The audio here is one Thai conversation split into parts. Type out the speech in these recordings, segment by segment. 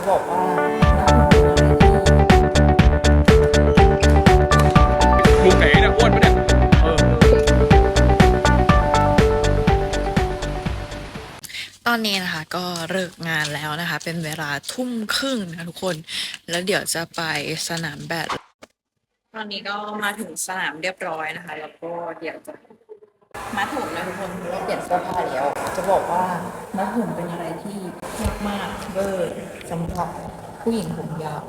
จะบอกว่ามุมไหนเนี่ยอ้วนปะเนี่ยเออตอนนี้นะคะก็เลิกงานแล้วนะคะ เป็นเวลาทุ่มครึ่งนะทุกคน แล้วเดี๋ยวจะไปสนามแบดตอนนี้ก็มาถึงสนามเรียบร้อยนะคะ แล้วก็เดี๋ยวจะมาถุงนะทุกคนเพราะว่าเปลี่ยนเสื้อผ้าแล้ว จะบอกว่ามัดผมเป็นอะไรที่ยากมากเบอร์สำหรับผู้หญิงผมยาว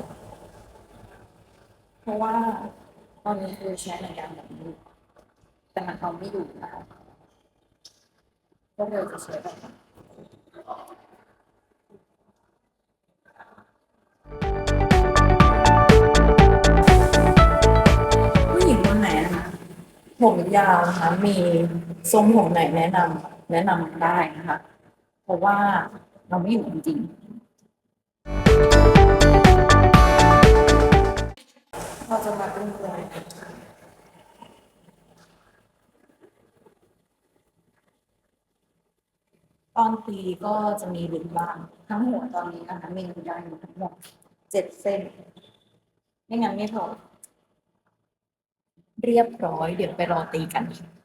เพราะว่าตอนนี้คือใช้หนังยางแบบนี้แต่มันเอาไม่อยู่นะคะก็เลยจะใช้แบบนี้ผู้หญิงคนไหนนะคะผมยาวนะคะมีทรงผมไหนแนะนำ แนะนำได้นะคะ เพราะว่าเราไม่อยู่จริงๆเราจะมาดูเลยตอนตีก็จะมีหลุมบ้างทั้งหัวตอนนี้นะคะมีหลุมยางอยู่ทั้งหมดเจ็ดเส้น ไม่งั้นไม่พอ เรียบร้อยเดี๋ยวไปรอตีกันค่ะ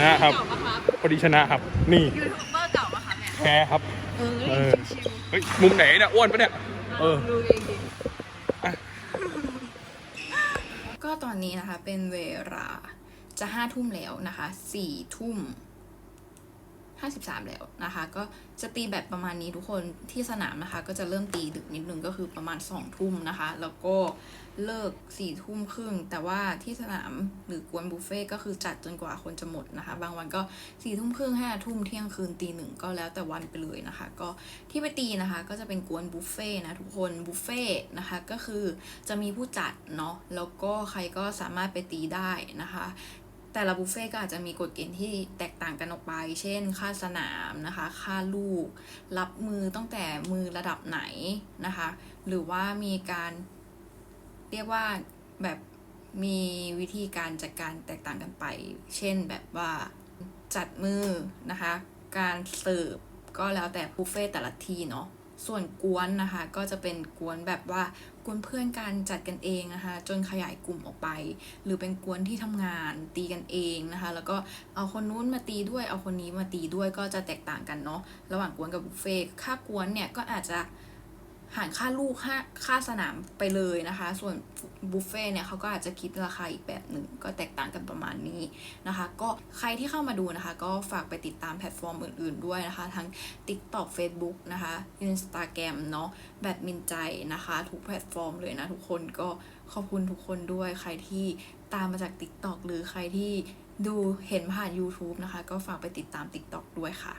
นะครับ พอดีชนะครับ นี่ยูทูบเบอร์เก่าปะคะเนี่ยแพ้ครับเอเอออเฮ้ยมุมไหนเนี่ยอ้วนปะเนี่ย เออดูเองดิอะก็ตอนนี้นะคะเป็นเวลาจะห้าทุ่มแล้วนะคะสี่ทุ่ม ห้าสิบสามแล้วนะคะ ก็จะตีแบบประมาณนี้ทุกคนที่สนามนะคะ ก็จะเริ่มตีดึกนิดนึงก็คือประมาณสองทุ่มนะคะ แล้วก็เลิกสี่ทุ่มครึ่ง แต่ว่าที่สนามหรือกวนบุฟเฟ่ก็คือจัดจนกว่าคนจะหมดนะคะ บางวันก็สี่ทุ่มครึ่งห้าทุ่มเที่ยงคืนตีหนึ่งก็แล้วแต่วันไปเลยนะคะ ก็ที่ไปตีนะคะก็จะเป็นกวนบุฟเฟ่นะทุกคนบุฟเฟ่นะคะก็คือจะมีผู้จัดเนาะแล้วก็ใครก็สามารถไปตีได้นะคะ แต่ละบุฟเฟ่ก็อาจจะมีกฎเกณฑ์ที่แตกต่างกันออกไป เช่น ค่าสนามนะคะ ค่าลูก รับมือตั้งแต่มือระดับไหนนะคะ หรือว่ามีการเรียกว่าแบบมีวิธีการจัดการแตกต่างกันไป เช่นแบบว่าจัดมือนะคะ การเสิร์ฟก็แล้วแต่บุฟเฟ่แต่ละที่เนาะ ส่วนกวนนะคะก็จะเป็นกวนแบบว่ากวนเพื่อนการจัดกันเองนะคะจนขยายกลุ่มออกไป หรือเป็นกวนที่ทำงานตีกันเองนะคะแล้วก็เอาคนนู้นมาตีด้วยเอาคนนี้มาตีด้วยก็จะแตกต่างกันเนาะระหว่างกวนกับบุฟเฟ่ค่ากวนเนี่ยก็อาจจะ หารค่าลูกค่าค่าสนามไปเลยนะคะ ส่วนบุฟเฟ่เนี่ยเขาก็อาจจะคิดราคาอีกแบบหนึ่งก็แตกต่างกันประมาณนี้นะคะ ก็ใครที่เข้ามาดูนะคะ ก็ฝากไปติดตามแพลตฟอร์มอื่นๆด้วยนะคะ ทั้ง TikTok Facebook นะคะ Instagram เนาะแบดมินใจนะคะ ทุกแพลตฟอร์มเลยนะทุกคนก็ขอบคุณทุกคนด้วย ใครที่ตามมาจาก TikTok หรือใครที่ดูเห็นผ่าน YouTube นะคะ ก็ฝากไปติดตาม TikTok ด้วยค่ะ